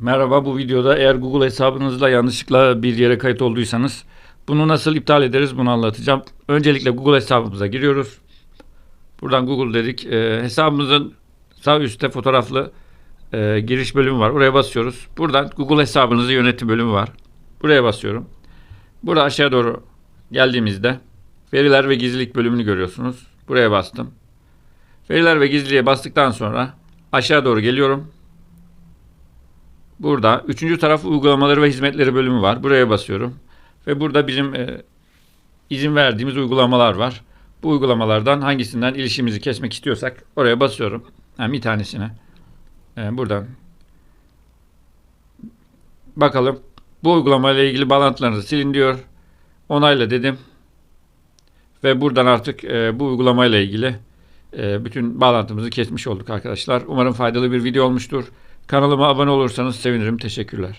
Merhaba bu videoda eğer Google hesabınızla yanlışlıkla bir yere kayıt olduysanız bunu nasıl iptal ederiz bunu anlatacağım. Öncelikle Google hesabımıza giriyoruz. Buradan Google dedik. Ee, hesabımızın sağ üstte fotoğraflı e, giriş bölümü var. Oraya basıyoruz. Buradan Google hesabınızı yönetim bölümü var. Buraya basıyorum. Burada aşağı doğru geldiğimizde veriler ve gizlilik bölümünü görüyorsunuz. Buraya bastım. Veriler ve gizliliğe bastıktan sonra aşağı doğru geliyorum. Burada üçüncü taraf uygulamaları ve hizmetleri bölümü var. Buraya basıyorum. Ve burada bizim e, izin verdiğimiz uygulamalar var. Bu uygulamalardan hangisinden ilişkimizi kesmek istiyorsak oraya basıyorum. Ha, bir tanesine. E, buradan. Bakalım. Bu uygulamayla ilgili bağlantılarınızı silin diyor. Onayla dedim. Ve buradan artık e, bu uygulamayla ilgili e, bütün bağlantımızı kesmiş olduk arkadaşlar. Umarım faydalı bir video olmuştur. Kanalıma abone olursanız sevinirim. Teşekkürler.